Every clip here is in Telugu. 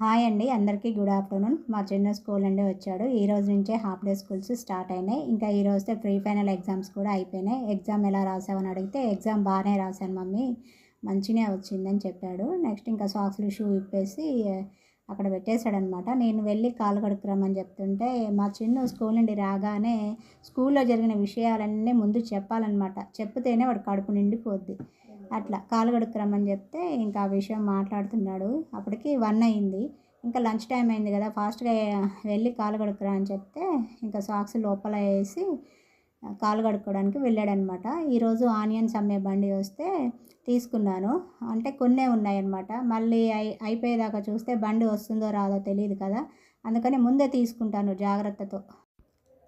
హాయ్ అండి అందరికీ గుడ్ ఆఫ్టర్నూన్. మా చిన్న స్కూల్ అండి వచ్చాడు. ఈ రోజు నుంచే హాఫ్ డే స్కూల్స్ స్టార్ట్ అయినాయి. ఇంకా ఈ రోజుతో ప్రీ ఫైనల్ ఎగ్జామ్స్ కూడా అయిపోయినాయి. ఎగ్జామ్ ఎలా రాసావని అడిగితే ఎగ్జామ్ బాగానే రాశాను మమ్మీ. మంచిగా వచ్చిందని చెప్పాడు. నెక్స్ట్ ఇంకా సాక్స్లు షూ ఇప్పేసి అక్కడ పెట్టేశాడనమాట. నేను వెళ్ళి కాలు కడుక్కురమ్మని చెప్తుంటే మా చిన్న స్కూల్ నుండి రాగానే స్కూల్లో జరిగిన విషయాలన్నీ ముందు చెప్పాలన్నమాట. చెప్తేనే వాడు కడుపు నిండిపోద్ది. అట్లా కాలు కడుక్కురమ్మని చెప్తే ఇంకా ఆ విషయం మాట్లాడుతున్నాడు. అప్పటికి వన్ అయింది. ఇంకా లంచ్ టైం అయింది కదా ఫాస్ట్గా వెళ్ళి కాలు కడుక్కురా అని చెప్తే ఇంకా సాక్స్ లోపల వేసి కాలు కడుక్కోవడానికి వెళ్ళాడనమాట. ఈరోజు ఆనియన్స్ అమ్మే బండి వస్తే తీసుకున్నాను. అంటే కొన్నే ఉన్నాయన్నమాట. మళ్ళీ అయి అయిపోయేదాకా చూస్తే బండి వస్తుందో రాదో తెలియదు కదా. అందుకని ముందే తీసుకుంటాను జాగ్రత్తతో.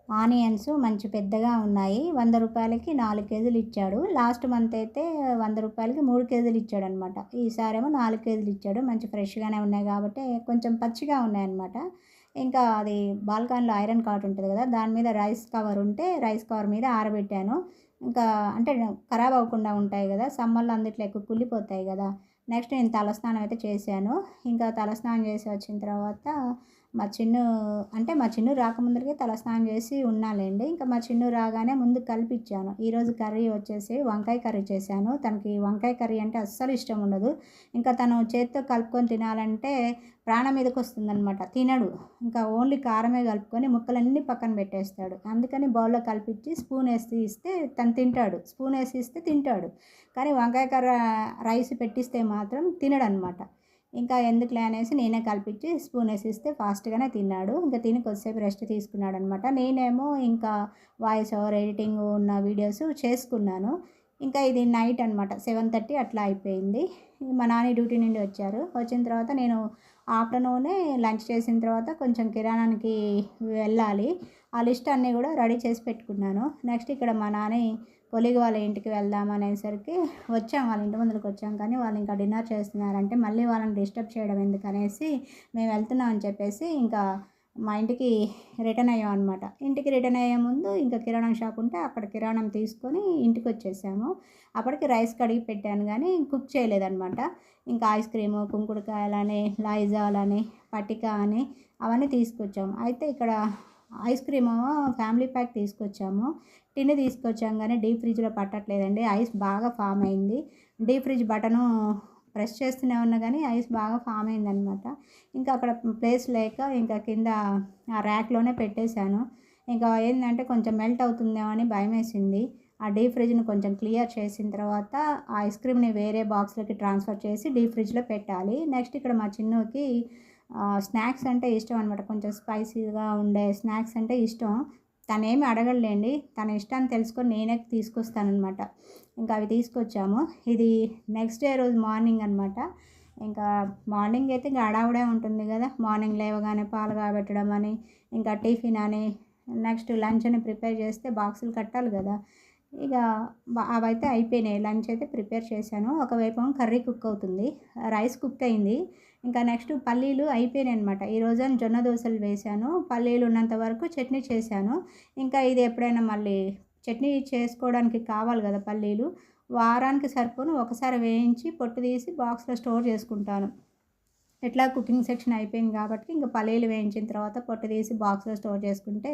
ఆనియన్స్ మంచి పెద్దగా ఉన్నాయి. వంద రూపాయలకి నాలుగు కేజీలు ఇచ్చాడు. లాస్ట్ మంత్ అయితే వంద రూపాయలకి మూడు కేజీలు ఇచ్చాడు అనమాట ఈసారేమో నాలుగు కేజీలు ఇచ్చాడు. మంచి ఫ్రెష్గానే ఉన్నాయి కాబట్టి కొంచెం పచ్చిగా ఉన్నాయన్నమాట. ఇంకా అది బాల్కాన్లో ఐరన్ కాట్ ఉంటుంది కదా దాని మీద రైస్ కవర్ ఉంటే రైస్ కవర్ మీద ఆరబెట్టాను. ఇంకా అంటే ఖరాబ్ అవ్వకుండా ఉంటాయి కదా సమ్మర్లో అందుట్లో ఎక్కువ కుళ్ళిపోతాయి కదా. నెక్స్ట్ నేను తలస్నానం అయితే చేశాను. ఇంకా తలస్నానం చేసి వచ్చిన తర్వాత మా చిన్ను అంటే మా చిన్ను రాకముందరికే తలస్నానం చేసి ఉన్నాలేండి ఇంకా మా చిన్ను రాగానే ముందు కలిపిచ్చాను ఈరోజు కర్రీ వచ్చేసి వంకాయ కర్రీ చేశాను. తనకి వంకాయ కర్రీ అంటే అస్సలు ఇష్టం ఉండదు. ఇంకా తను చేతితో కలుపుకొని తినాలంటే ప్రాణం మీదకి వస్తుందనమాట తినడు. ఇంకా ఓన్లీ కారమే కలుపుకొని ముక్కలన్నీ పక్కన పెట్టేస్తాడు. అందుకని బౌల్లో కలిపించి స్పూన్ వేసి ఇస్తే తను తింటాడు. స్పూన్ వేసి ఇస్తే తింటాడు. కానీ వంకాయ కర్ర రైస్ పెట్టిస్తే మాత్రం తినడు అనమాట ఇంకా ఎందుకులే అనేసి నేనే కల్పించి స్పూన్ వేసి ఇస్తే ఫాస్ట్గానే తిన్నాడు. ఇంకా తిని కొద్దిసేపు రెస్ట్ తీసుకున్నాడు అనమాట నేనేమో ఇంకా వాయిస్ ఓవర్ ఎడిటింగ్ ఉన్న వీడియోస్ చేసుకున్నాను. ఇంకా ఇది నైట్ అనమాట. సెవెన్ థర్టీ అట్లా అయిపోయింది. మా నాని డ్యూటీ నుండి వచ్చారు. వచ్చిన తర్వాత నేను ఆఫ్టర్నూనే లంచ్ చేసిన తర్వాత కొంచెం కిరాణానికి వెళ్ళాలి. ఆ లిస్ట్ అన్నీ కూడా రెడీ చేసి పెట్టుకున్నాను. నెక్స్ట్ ఇక్కడ మా నాని కొలిగి వాళ్ళ ఇంటికి వెళ్దాం అనేసరికి వచ్చాం వాళ్ళ ఇంటి ముందుకు వచ్చాం. కానీ వాళ్ళు ఇంకా డిన్నర్ చేస్తున్నారంటే మళ్ళీ వాళ్ళని డిస్టర్బ్ చేయడం ఎందుకనేసి మేము వెళ్తున్నాం అని చెప్పేసి ఇంకా మా ఇంటికి రిటర్న్ అయ్యాం అనమాట ఇంటికి రిటర్న్ అయ్యే ముందు ఇంకా కిరాణం షాప్ ఉంటే అక్కడ కిరాణం తీసుకొని ఇంటికి వచ్చేసాము. అప్పటికి రైస్ కడిగి పెట్టాను కానీ కుక్ చేయలేదనమాట ఇంకా ఐస్ క్రీము కుంకుడుకాయలని లైజాలని పటిక అని అవన్నీ తీసుకొచ్చాము. అయితే ఇక్కడ ఐస్ క్రీమ్ ఫ్యామిలీ ప్యాక్ తీసుకొచ్చాము. టిన్ తీసుకొచ్చాం కానీ డీప్ ఫ్రిడ్జ్లో పట్టట్లేదండి. ఐస్ బాగా ఫామ్ అయింది. డీప్ ఫ్రిడ్జ్ బటను ప్రెస్ చేస్తూనే ఉన్నా కానీ ఐస్ బాగా ఫామ్ అయిందనమాట ఇంకా అక్కడ ప్లేస్ లేక ఇంకా కింద ఆ ర్యాక్లోనే పెట్టేశాను. ఇంకా ఏంటంటే కొంచెం మెల్ట్ అవుతుందేమో అని భయం వేసింది ఆ డీప్ ఫ్రిడ్జ్ని కొంచెం క్లియర్ చేసిన తర్వాత ఆ ఐస్ క్రీమ్ని వేరే బాక్స్లోకి ట్రాన్స్ఫర్ చేసి డీప్ ఫ్రిడ్జ్లో పెట్టాలి. నెక్స్ట్ ఇక్కడ మా చిన్నకి స్నాక్స్ అంటే ఇష్టం అనమాట కొంచెం స్పైసీగా ఉండే స్నాక్స్ అంటే ఇష్టం. తనేమి అడగలేండి తన ఇష్టాన్ని తెలుసుకొని నేనే తీసుకొస్తానమాట ఇంకా అవి తీసుకొచ్చాము. ఇది నెక్స్ట్ డే రోజు మార్నింగ్ అనమాట ఇంకా మార్నింగ్ అయితే ఇంకా ఉంటుంది కదా. మార్నింగ్ లేవగానే పాలు కాబెట్టడం అని ఇంకా టిఫిన్ అని నెక్స్ట్ లంచ్ అని ప్రిపేర్ చేస్తే బాక్సులు కట్టాలి కదా. ఇక అవైతే అయిపోయినాయి. లంచ్ అయితే ప్రిపేర్ చేశాను. ఒకవైపు కర్రీ కుక్ అవుతుంది. రైస్ కుక్ అయింది. ఇంకా నెక్స్ట్ పల్లీలు అయిపోయినాయి అనమాట ఈరోజు జొన్న దోశలు వేశాను. పల్లీలు ఉన్నంత వరకు చట్నీ చేశాను. ఇంకా ఇది ఎప్పుడైనా మళ్ళీ చట్నీ చేసుకోవడానికి కావాలి కదా పల్లీలు. వారానికి సరిపోను. ఒకసారి వేయించి పొట్టు తీసి బాక్స్లో స్టోర్ చేసుకుంటాను. ఎట్లా కుకింగ్ సెక్షన్ అయిపోయింది కాబట్టి ఇంకా పల్లీలు వేయించిన తర్వాత పొట్టు తీసి బాక్స్లో స్టోర్ చేసుకుంటే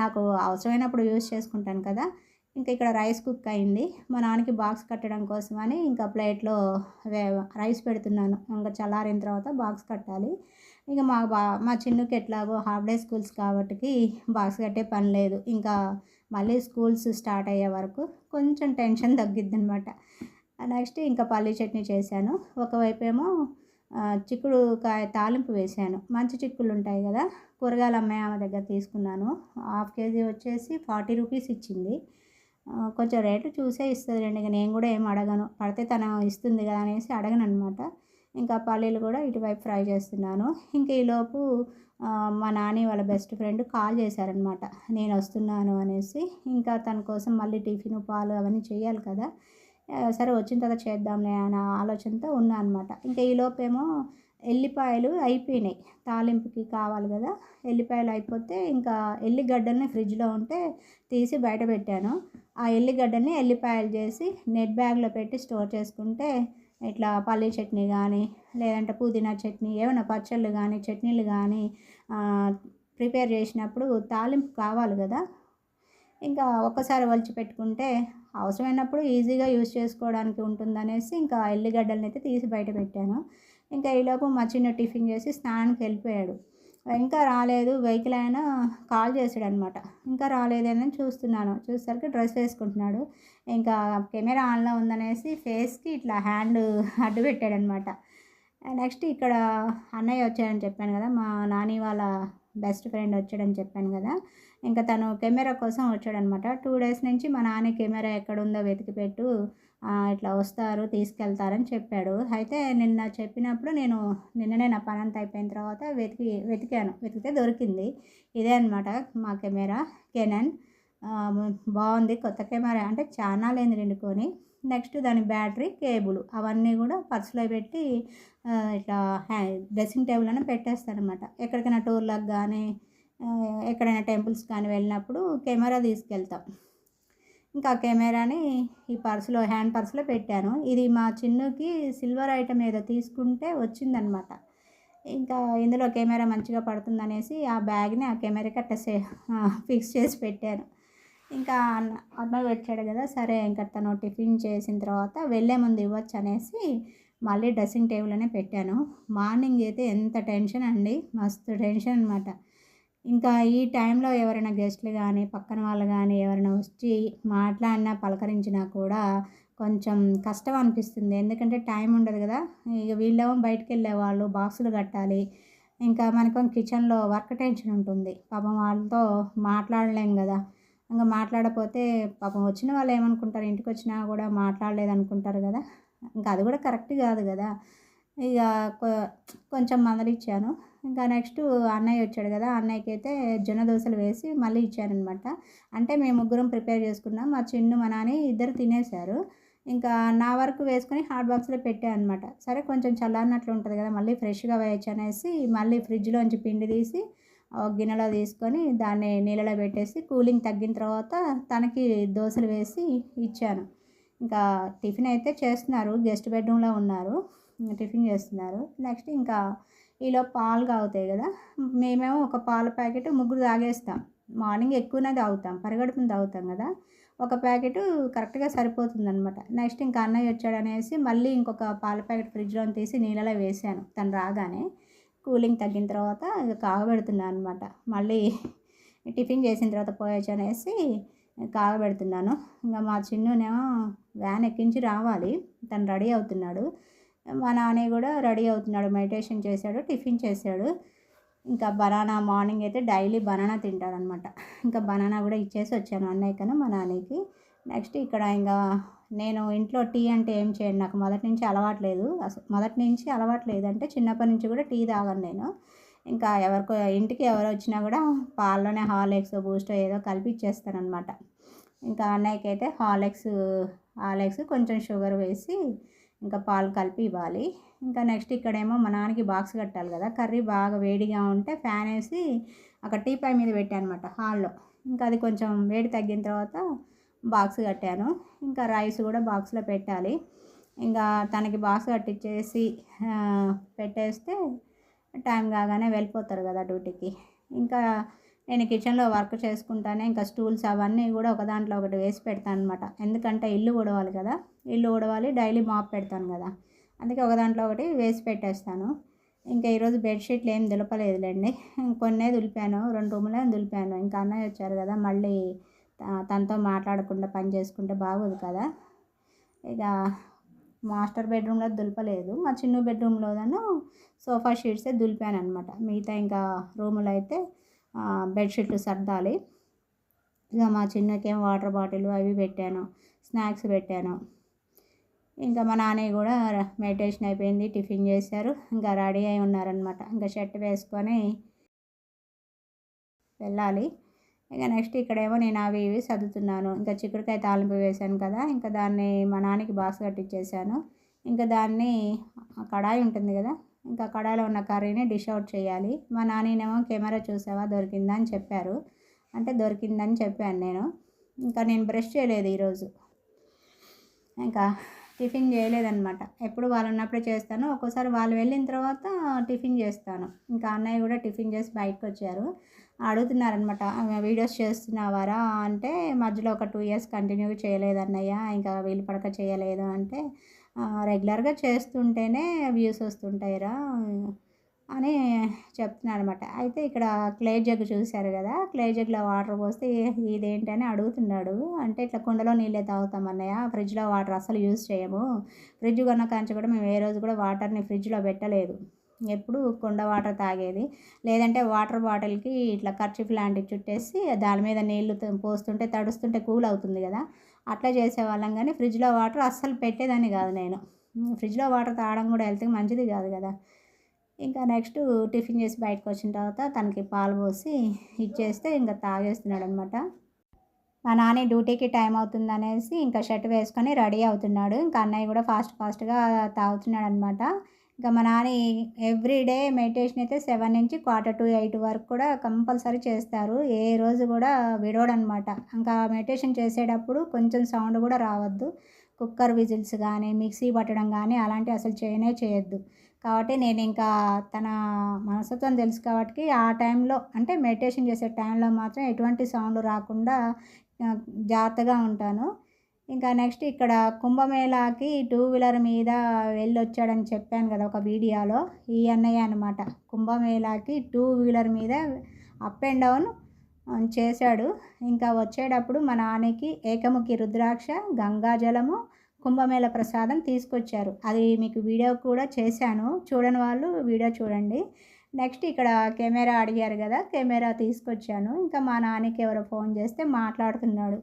నాకు అవసరమైనప్పుడు యూజ్ చేసుకుంటాను కదా. ఇంకా ఇక్కడ రైస్ కుక్ అయింది. మా నాన్నకి బాక్స్ కట్టడం కోసమని ఇంకా ప్లేట్లో రైస్ పెడుతున్నాను. ఇంకా చల్లారిన తర్వాత బాక్స్ కట్టాలి. ఇంకా మా బా మా చిన్నకి ఎట్లాగో హాఫ్ డే స్కూల్స్ కాబట్టి బాక్స్ కట్టే పని లేదు. ఇంకా మళ్ళీ స్కూల్స్ స్టార్ట్ అయ్యే వరకు కొంచెం టెన్షన్ తగ్గిద్ది అనమాట నెక్స్ట్ ఇంకా పల్లీ చట్నీ చేశాను. ఒకవైపు ఏమో చిక్కుడుకాయ తాలింపు వేశాను. మంచి చిక్కులు ఉంటాయి కదా కూరగాయలు అమ్మాయి ఆమె దగ్గర తీసుకున్నాను. హాఫ్ కేజీ వచ్చేసి ఫార్టీ రూపీస్ ఇచ్చింది. కొంచెం రేటు చూసే ఇస్తుంది రండి ఇక నేను కూడా ఏం అడగను. పడితే తను ఇస్తుంది కదా అనేసి అడగను అనమాట ఇంకా పల్లీలు కూడా ఇటువైపు ఫ్రై చేస్తున్నాను. ఇంకా ఈలోపు మా నాని వాళ్ళ బెస్ట్ ఫ్రెండ్ కాల్ చేశారనమాట. నేను వస్తున్నాను అనేసి. ఇంకా తన కోసం మళ్ళీ టిఫిన్ పాలు అవన్నీ చేయాలి కదా. సరే వచ్చిన తర్వాత చేద్దాంలే అనే ఆలోచనతో ఉన్నా అనమాట ఇంకా ఈలోపేమో ఎల్లిపాయలు అయిపోయినాయి. తాలింపుకి కావాలి కదా. ఎల్లిపాయలు అయిపోతే ఇంకా ఎల్లిగడ్డల్ని ఫ్రిడ్జ్లో ఉంటే తీసి బయట పెట్టాను. ఆ ఎల్లిగడ్డని ఎల్లిపాయలు చేసి నెట్ బ్యాగ్లో పెట్టి స్టోర్ చేసుకుంటే ఇట్లా పల్లీ చట్నీ కానీ లేదంటే పుదీనా చట్నీ ఏమైనా పచ్చళ్ళు కానీ చట్నీలు కానీ ప్రిపేర్ చేసినప్పుడు తాలింపు కావాలి కదా. ఇంకా ఒక్కసారి వలిచి పెట్టుకుంటే అవసరమైనప్పుడు ఈజీగా యూజ్ చేసుకోవడానికి ఉంటుందనేసి ఇంకా ఎల్లిగడ్డలని అయితే తీసి బయట పెట్టాను. ఇంకా ఈలోపు మా చిన్న టిఫిన్ చేసి స్నానానికి వెళ్ళిపోయాడు. ఇంకా రాలేదు వెహికల్ అయినా కాల్ చేశాడు అనమాట ఇంకా రాలేదని చూస్తున్నాను. చూసేసరికి డ్రెస్ వేసుకుంటున్నాడు. ఇంకా కెమెరా ఆన్లో ఉందనేసి ఫేస్కి ఇట్లా హ్యాండ్ అడ్డు పెట్టాడనమాట. నెక్స్ట్ ఇక్కడ అన్నయ్య వచ్చాడని చెప్పాను కదా మా నాని వాళ్ళ బెస్ట్ ఫ్రెండ్ వచ్చాడని చెప్పాను కదా ఇంకా తను కెమెరా కోసం వచ్చాడనమాట. టూ డేస్ నుంచి మా నాని కెమెరా ఎక్కడుందో వెతికి పెట్టు ఇట్లా వస్తారు తీసుకెళ్తారని చెప్పాడు. అయితే నిన్న చెప్పినప్పుడు నేను నిన్ననే నా పని అంతా అయిపోయిన తర్వాత వెతికి వెతికాను. వెతికితే దొరికింది. ఇదే అనమాట మా కెమెరా కెనన్ బాగుంది కొత్త కెమెరా. అంటే చాలా లేని రెండుకొని నెక్స్ట్ దాని బ్యాటరీ కేబుల్. అవన్నీ కూడా పర్సులో పెట్టి ఇట్లా డ్రెస్సింగ్ టేబుల్ అని పెట్టేస్తాను అనమాట ఎక్కడికైనా టూర్లకు కానీ ఎక్కడైనా టెంపుల్స్ కానీ వెళ్ళినప్పుడు కెమెరా తీసుకెళ్తాం. ఇంకా కెమెరాని ఈ పర్సులో హ్యాండ్ పర్సులో పెట్టాను. ఇది మా చిన్నుకి సిల్వర్ ఐటమ్ ఏదో తీసుకుంటే వచ్చిందనమాట. ఇంకా ఇందులో కెమెరా మంచిగా పడుతుందనేసి ఆ బ్యాగ్ని ఆ కెమెరాకి అట్ట ఫిక్స్ చేసి పెట్టాను. ఇంకా అన్న అబ్బాయి వచ్చాడు కదా సరే ఇంకా తను టిఫిన్ చేసిన తర్వాత వెళ్ళే ముందు ఇవ్వచ్చు అనేసి మళ్ళీ డ్రెస్సింగ్ టేబుల్ అనే పెట్టాను. మార్నింగ్ అయితే ఎంత టెన్షన్ అండి మస్తు టెన్షన్ అనమాట ఇంకా ఈ టైంలో ఎవరైనా గెస్ట్లు కానీ పక్కన వాళ్ళు కానీ ఎవరైనా వచ్చి మాట్లాడినా పలకరించినా కూడా కొంచెం కష్టం అనిపిస్తుంది. ఎందుకంటే టైం ఉండదు కదా. ఇక వీళ్ళేమో బయటకు వెళ్ళే వాళ్ళు బాక్సులు కట్టాలి. ఇంకా మనకు కిచెన్లో వర్క్ టెన్షన్ ఉంటుంది. పాపం వాళ్ళతో మాట్లాడలేం కదా. ఇంకా మాట్లాడకపోతే పాపం వచ్చిన వాళ్ళు ఏమనుకుంటారు? ఇంటికి వచ్చినా కూడా మాట్లాడలేదు అనుకుంటారు కదా. ఇంకా అది కూడా కరెక్ట్ కాదు కదా. ఇక కొంచెం మందలిచ్చాను. ఇంకా నెక్స్ట్ అన్నయ్య వచ్చాడు కదా అన్నయ్యకి అయితే జొన్న దోశలు వేసి మళ్ళీ ఇచ్చారనమాట. అంటే మేము ముగ్గురం ప్రిపేర్ చేసుకున్నాం. మా చిన్ను మా నాని ఇద్దరు తినేశారు. ఇంకా నా వరకు వేసుకొని హాట్ బాక్స్లో పెట్టాను అనమాట సరే కొంచెం చల్లారినట్లు ఉంటుంది కదా మళ్ళీ ఫ్రెష్గా వేయచ్చు అనేసి మళ్ళీ ఫ్రిడ్జ్లోంచి పిండి తీసి ఒక గిన్నెలో తీసుకొని దాన్ని నీళ్ళలో పెట్టేసి కూలింగ్ తగ్గిన తర్వాత తనకి దోశలు వేసి ఇచ్చాను. ఇంకా టిఫిన్ అయితే చేస్తున్నారు గెస్ట్ బెడ్రూమ్లో ఉన్నారు. టిఫిన్ చేస్తున్నారు. నెక్స్ట్ ఇంకా ఈలో పాలు తాగుతాయి కదా మేమేమో ఒక పాల ప్యాకెట్ ముగ్గురు తాగేస్తాం. మార్నింగ్ ఎక్కువనే తాగుతాం పరిగడుపున తాగుతాం కదా ఒక ప్యాకెట్ కరెక్ట్గా సరిపోతుంది అనమాట నెక్స్ట్ ఇంకా అన్నయ్య వచ్చాడనేసి మళ్ళీ ఇంకొక పాల ప్యాకెట్ ఫ్రిడ్జ్లో తీసి నీళ్ళలో వేసాను. తను రాగానే కూలింగ్ తగ్గిన తర్వాత ఇక కాగబెడుతున్నాను అనమాట మళ్ళీ టిఫిన్ చేసిన తర్వాత పోయచ్చు అనేసి కాగబెడుతున్నాను. ఇంకా మా చిన్నునేమో వ్యాన్ ఎక్కించి రావాలి తను రెడీ అవుతున్నాడు. మా నాన్న కూడా రెడీ అవుతున్నాడు. మెడిటేషన్ చేశాడు టిఫిన్ చేశాడు. ఇంకా బనానా మార్నింగ్ అయితే డైలీ బనానా తింటాడనమాట ఇంకా బనానా కూడా ఇచ్చేసి వచ్చాను అన్నయ్యకను మా నాన్నకి. నెక్స్ట్ ఇక్కడ ఇంకా నేను ఇంట్లో టీ అంటే ఏం చేయను. నాకు మొదటి నుంచి అలవాట్లేదు అసలు మొదటి నుంచి అలవాట్లేదు అంటే చిన్నప్పటి నుంచి కూడా టీ తాగను నేను. ఇంకా ఎవరికో ఇంటికి ఎవరు వచ్చినా కూడా పాల్లోనే హార్లిక్స్ బూస్ట్ ఏదో కలిపి ఇచ్చేస్తాను అనమాట ఇంకా అన్నయ్యకి అయితే హార్లిక్స్ హార్లిక్స్ కొంచెం షుగర్ వేసి ఇంకా పాలు కలిపి ఇవ్వాలి. ఇంకా నెక్స్ట్ ఇక్కడేమో మా నాన్నకి బాక్స్ కట్టాలి కదా. కర్రీ బాగా వేడిగా ఉంటే ఫ్యాన్ వేసి అక్కడ టీపాయ్ మీద పెట్టాను అనమాట హాల్లో. ఇంకా అది కొంచెం వేడి తగ్గిన తర్వాత బాక్స్ కట్టాను. ఇంకా రైస్ కూడా బాక్స్లో పెట్టాలి. ఇంకా తనకి బాక్స్ కట్టించేసి పెట్టేస్తే టైం కాగానే వెళ్ళిపోతారు కదా డ్యూటీకి. ఇంకా నేను కిచెన్లో వర్క్ చేసుకుంటానే ఇంకా స్టూల్స్ అవన్నీ కూడా ఒక దాంట్లో ఒకటి వేసి పెడతాను అనమాట ఎందుకంటే ఇల్లు ఉడవాలి కదా. ఇల్లు ఉడవాలి డైలీ మాప్ పెడతాను కదా. అందుకే ఒక దాంట్లో ఒకటి వేసి పెట్టేస్తాను. ఇంకా ఈరోజు బెడ్షీట్లు ఏం దులపలేదులేండి. కొన్నే దులిపాను రెండు రూములే దులిపాను. ఇంకా అన్నయ్య వచ్చారు కదా మళ్ళీ తనతో మాట్లాడకుండా పని చేసుకుంటే బాగోదు కదా. ఇక మాస్టర్ బెడ్రూమ్లో దులపలేదు. మా చిన్న బెడ్రూమ్లోనూ సోఫా షీట్సే దులిపాను అనమాట మిగతా ఇంకా రూములు అయితే బెడ్షీట్లు సర్దాలి. ఇక మా చిన్నకేం వాటర్ బాటిల్ అవి పెట్టాను స్నాక్స్ పెట్టాను. ఇంకా మా నాన్నయ్య కూడా మెడిటేషన్ అయిపోయింది టిఫిన్ చేశారు. ఇంకా రెడీ అయి ఉన్నారనమాట ఇంకా షర్ట్ వేసుకొని వెళ్ళాలి. ఇక నెక్స్ట్ ఇక్కడేమో నేను అవి ఇవి చదువుతున్నాను ఇంకా చిక్కుడుకాయ తాలింపు వేశాను కదా ఇంకా దాన్ని మా నాన్నకి బాక్స్ కట్టించేసాను ఇంకా దాన్ని కడాయి ఉంటుంది కదా ఇంకా కడాయిలో ఉన్న కర్రీని డిష్ అవుట్ చేయాలి. మా నాన్ననేమో కెమెరా చూసావా దొరికిందా అని చెప్పారు. అంటే దొరికిందని చెప్పాను నేను. ఇంకా నేను బ్రష్ చేయలేదు ఈరోజు. ఇంకా టిఫిన్ చేయలేదనమాట ఎప్పుడు వాళ్ళు ఉన్నప్పుడే చేస్తాను. ఒక్కోసారి వాళ్ళు వెళ్ళిన తర్వాత టిఫిన్ చేస్తాను. ఇంకా అన్నయ్య కూడా టిఫిన్ చేసి బయటకు వచ్చారు అడుగుతున్నారనమాట వీడియోస్ చేస్తున్నావారా? అంటే మధ్యలో ఒక టూ ఇయర్స్ కంటిన్యూ చేయలేదు అన్నయ్య ఇంకా వీలు పడక చేయలేదు. అంటే రెగ్యులర్గా చేస్తుంటేనే వ్యూస్ వస్తుంటాయిరా. అని చెప్తున్నాను అనమాట అయితే ఇక్కడ క్లే జగ్ చూశారు కదా క్లే జగ్లో వాటర్ పోస్తే ఇదేంటి అని అడుగుతున్నాడు. అంటే ఇట్లా కుండలో నీళ్ళే తాగుతాం అన్నయ్య ఫ్రిడ్జ్లో వాటర్ అసలు యూజ్ చేయము. ఫ్రిడ్జ్ కొన్న కాంచి కూడా మేము ఏ రోజు కూడా వాటర్ని ఫ్రిడ్జ్లో పెట్టలేదు. ఎప్పుడు కుండ వాటర్ తాగేది లేదంటే వాటర్ బాటిల్కి ఇట్లా ఖర్చు లాంటివి చుట్టేసి దాని మీద నీళ్ళు పోస్తుంటే తడుస్తుంటే కూల్ అవుతుంది కదా అట్లా చేసేవాళ్ళం కానీ ఫ్రిడ్జ్లో వాటర్ అస్సలు పెట్టేదాన్ని కాదు నేను. ఫ్రిడ్జ్లో వాటర్ తాగడం కూడా హెల్త్కి మంచిది కాదు కదా. ఇంకా నెక్స్ట్ టిఫిన్ చేసి బయటకు వచ్చిన తర్వాత తనకి పాలు పోసి ఇచ్చేస్తే ఇంకా తాగేస్తున్నాడు అనమాట మా నాన్న డ్యూటీకి టైం అవుతుంది అనేసి ఇంకా షర్ట్ వేసుకొని రెడీ అవుతున్నాడు. ఇంకా అన్నయ్య కూడా ఫాస్ట్ ఫాస్ట్గా తాగుతున్నాడు అనమాట ఇంకా మా నాన్న ఎవ్రీ డే మెడిటేషన్ అయితే సెవెన్ నుంచి క్వార్టర్ టు ఎయిట్ వరకు కూడా కంపల్సరీ చేస్తారు. ఏ రోజు కూడా విడవడనమాట. ఇంకా మెడిటేషన్ చేసేటప్పుడు కొంచెం సౌండ్ కూడా రావద్దు. కుక్కర్ విజిల్స్ కానీ మిక్సీ పట్టడం కానీ అలాంటివి అసలు చేయనే చేయొద్దు. కాబట్టి నేను ఇంకా తన మనస్తత్వం తెలుసు కాబట్టి ఆ టైంలో అంటే మెడిటేషన్ చేసే టైంలో మాత్రం ఎటువంటి సౌండ్ రాకుండా జాగ్రత్తగా ఉంటాను. ఇంకా నెక్స్ట్ ఇక్కడ కుంభమేళాకి టూ వీలర్ మీద వెళ్ళొచ్చాడని చెప్పాను కదా ఒక వీడియోలో ఈ అన్నయ్య అనమాట కుంభమేళాకి టూ వీలర్ మీద అప్ అండ్ డౌన్ చేశాడు. ఇంకా వచ్చేటప్పుడు మా నాన్నకి ఏకముఖి రుద్రాక్ష గంగాజలము కుంభమేళ ప్రసాదం తీసుకొచ్చారు. అది మీకు వీడియో కూడా చేశాను. చూడని వాళ్ళు వీడియో చూడండి. నెక్స్ట్ ఇక్కడ కెమెరా అడిగారు కదా కెమెరా తీసుకొచ్చాను. ఇంకా మా నాన్నకి ఎవరో ఫోన్ చేస్తే మాట్లాడుతున్నాడు.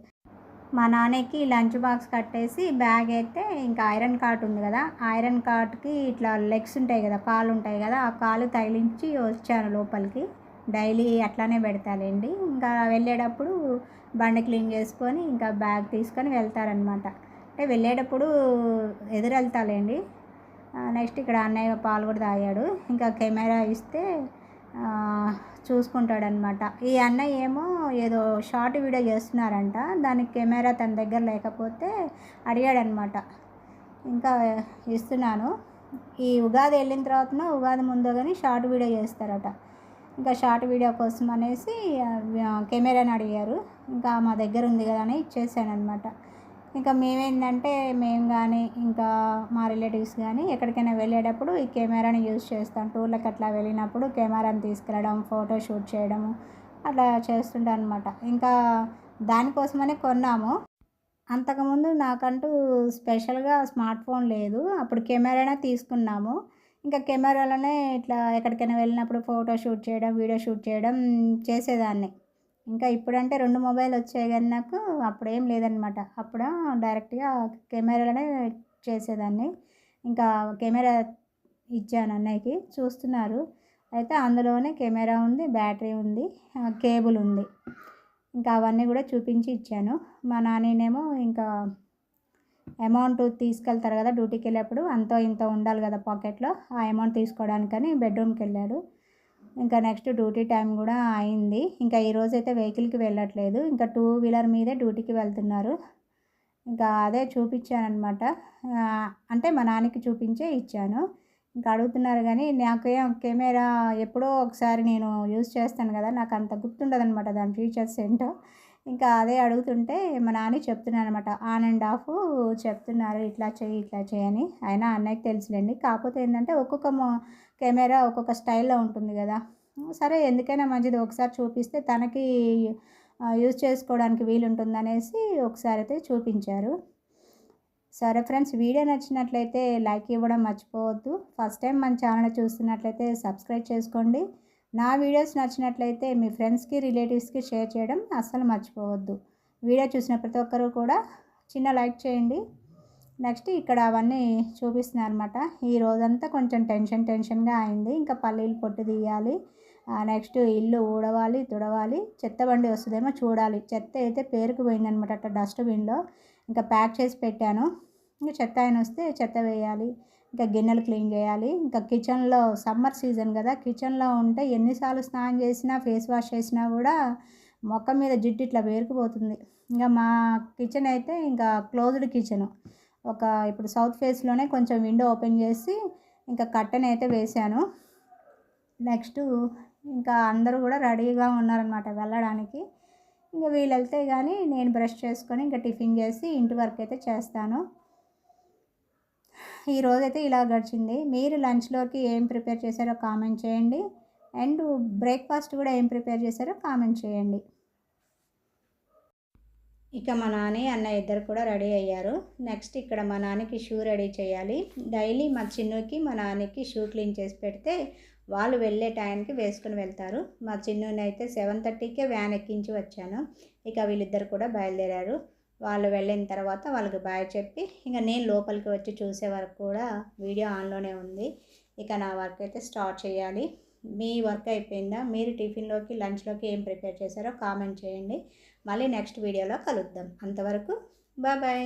మా నాన్నకి లంచ్ బాక్స్ కట్టేసి బ్యాగ్ అయితే ఇంకా ఐరన్ కార్ట్ ఉంది కదా ఐరన్ కార్ట్కి ఇట్లా లెగ్స్ ఉంటాయి కదా కాలు ఉంటాయి కదా ఆ కాలు తగిలించి వచ్చాను లోపలికి. డైలీ అట్లానే పెడతానండి. ఇంకా వెళ్ళేటప్పుడు బండి క్లీన్ చేసుకొని ఇంకా బ్యాగ్ తీసుకొని వెళ్తారనమాట అంటే వెళ్ళేటప్పుడు ఎదురెళ్తాలేండి. నెక్స్ట్ ఇక్కడ అన్నయ్య పాలు కూడా తాగాడు. ఇంకా కెమెరా ఇస్తే చూసుకుంటాడనమాట ఈ అన్నయ్య ఏమో ఏదో షార్ట్ వీడియో చేస్తున్నారంట. దానికి కెమెరా తన దగ్గర లేకపోతే అడిగాడనమాట ఇంకా ఇస్తున్నాను. ఈ ఉగాది వెళ్ళిన తర్వాత ఉగాది ముందు కానీ షార్ట్ వీడియో చేస్తారట. ఇంకా షార్ట్ వీడియో కోసం అనేసి కెమెరాని అడిగారు. ఇంకా మా దగ్గర ఉంది కదా అని ఇచ్చేసాను అనమాట ఇంకా మేమేంటంటే మేము కానీ ఇంకా మా రిలేటివ్స్ కానీ ఎక్కడికైనా వెళ్ళేటప్పుడు ఈ కెమెరాని యూజ్ చేస్తాం. టూర్లకు అట్లా వెళ్ళినప్పుడు కెమెరాని తీసుకెళ్ళడం ఫోటో షూట్ చేయడము అట్లా చేస్తుంటాం అనమాట ఇంకా దానికోసమనే కొన్నాము. అంతకుముందు నాకంటూ స్పెషల్గా స్మార్ట్ ఫోన్ లేదు. అప్పుడు కెమెరానే తీసుకున్నాము. ఇంకా కెమెరాలోనే ఇట్లా ఎక్కడికైనా వెళ్ళినప్పుడు ఫోటో షూట్ చేయడం వీడియో షూట్ చేయడం చేసేదాన్ని. ఇంకా ఇప్పుడంటే రెండు మొబైల్ వచ్చాయి కానీ నాకు అప్పుడు ఏం లేదనమాట. అప్పుడు డైరెక్ట్గా కెమెరాలోనే చేసేదాన్ని. ఇంకా కెమెరా ఇచ్చాను అన్నయ్యకి. చూస్తున్నారు. అయితే అందులోనే కెమెరా ఉంది బ్యాటరీ ఉంది కేబుల్ ఉంది. ఇంకా అవన్నీ కూడా చూపించి ఇచ్చాను. మా నాన్నేమో ఇంకా అమౌంట్ తీసుకెళ్తారు కదా డ్యూటీకి వెళ్ళేప్పుడు అంతో ఇంత ఉండాలి కదా పాకెట్లో ఆ అమౌంట్ తీసుకోవడానికని బెడ్రూమ్కి వెళ్ళాడు ఇంకా నెక్స్ట్ డ్యూటీ టైం కూడా అయింది. ఇంకా ఈరోజు అయితే వెహికల్కి వెళ్ళట్లేదు. ఇంకా టూ వీలర్ మీదే డ్యూటీకి వెళ్తున్నారు. ఇంకా అదే చూపించాను అంటే మా నాన్నకి చూపించే ఇచ్చాను. ఇంకా అడుగుతున్నారు కానీ నాకే కెమెరా ఎప్పుడో ఒకసారి నేను యూజ్ చేస్తాను కదా నాకు అంత గుర్తుండదు అనమాట దాని ఫీచర్స్ ఏంటో. ఇంకా అదే అడుగుతుంటే మా నాన్న చెప్తున్నాను అనమాట ఆన్ అండ్ ఆఫ్ చెప్తున్నారు ఇట్లా చేయి ఇట్లా చేయని అయినా అన్నయ్యకి తెలుసులేండి. కాకపోతే ఏంటంటే ఒక్కొక్క కెమెరా ఒక్కొక్క స్టైల్లో ఉంటుంది కదా. సరే ఎందుకైనా మంచిది ఒకసారి చూపిస్తే తనకి యూజ్ చేసుకోవడానికి వీలుంటుందనేసి ఒకసారి అయితే చూపించారు. సరే ఫ్రెండ్స్ వీడియో నచ్చినట్లయితే లైక్ ఇవ్వడం మర్చిపోవద్దు. ఫస్ట్ టైం మన ఛానల్ చూస్తున్నట్లయితే సబ్స్క్రైబ్ చేసుకోండి. నా వీడియోస్ నచ్చినట్లయితే మీ ఫ్రెండ్స్కి రిలేటివ్స్కి షేర్ చేయడం అస్సలు మర్చిపోవద్దు. వీడియో చూసిన ప్రతి ఒక్కరూ కూడా చిన్న లైక్ చేయండి. నెక్స్ట్ ఇక్కడ అవన్నీ చూపిస్తున్నాను అనమాట ఈ రోజంతా కొంచెం టెన్షన్ టెన్షన్గా అయింది. ఇంకా పల్లీలు పొట్టు తీయాలి. నెక్స్ట్ ఇల్లు ఊడవాలి తుడవాలి. చెత్త బండి వస్తుందేమో చూడాలి. చెత్త అయితే పేరుకుపోయిందనమాట అట్లా డస్ట్బిన్లో. ఇంకా ప్యాక్ చేసి పెట్టాను. ఇంకా చెత్త ఆయన వస్తే చెత్త వేయాలి. ఇంకా గిన్నెలు క్లీన్ చేయాలి. ఇంకా కిచెన్లో సమ్మర్ సీజన్ కదా కిచెన్లో ఉంటే ఎన్నిసార్లు స్నానం చేసినా ఫేస్ వాష్ చేసినా కూడా మొక్క మీద జిడ్డు ఇట్లా పేరుకుపోతుంది. ఇంకా మా కిచెన్ అయితే ఇంకా క్లోజ్డ్ కిచెను. ఒక ఇప్పుడు సౌత్ ఫేస్లోనే కొంచెం విండో ఓపెన్ చేసి ఇంకా కట్టెన్ అయితే వేశాను. నెక్స్ట్ ఇంకా అందరూ కూడా రెడీగా ఉన్నారనమాట వెళ్ళడానికి. ఇంకా వీళ్ళు వెళ్తే కానీ నేను బ్రష్ చేసుకొని ఇంకా టిఫిన్ చేసి ఇంటి వరకు అయితే చేస్తాను. ఈరోజైతే ఇలా గడిచింది. మీరు లంచ్లోకి ఏం ప్రిపేర్ చేశారో కామెంట్ చేయండి. అండ్ బ్రేక్ఫాస్ట్ కూడా ఏం ప్రిపేర్ చేశారో కామెంట్ చేయండి. ఇక మా నాని అన్న ఇద్దరు కూడా రెడీ అయ్యారు. నెక్స్ట్ ఇక్కడ మా నాన్నకి షూ రెడీ చేయాలి. డైలీ మా చిన్నుకి మా నాన్నకి షూ క్లీన్ చేసి పెడితే వాళ్ళు వెళ్ళే టైంకి వేసుకుని వెళ్తారు. మా చిన్నుని అయితే సెవెన్ థర్టీకే వ్యాన్ ఎక్కించి వచ్చాను. ఇక వీళ్ళిద్దరు కూడా బయలుదేరారు. వాళ్ళు వెళ్ళిన తర్వాత వాళ్ళకి బాయ్ చెప్పి ఇంకా నేను లోపలికి వచ్చి చూసే వరకు కూడా వీడియో ఆన్లోనే ఉంది. ఇక నా వర్క్ అయితే స్టార్ట్ చేయాలి. మీ వర్క్ అయిపోయిందా? మీరు టిఫిన్లోకి లంచ్లోకి ఏం ప్రిపేర్ చేశారో కామెంట్ చేయండి. మళ్ళీ నెక్స్ట్ వీడియోలో కలుద్దాం. అంతవరకు బాయ్ బాయ్.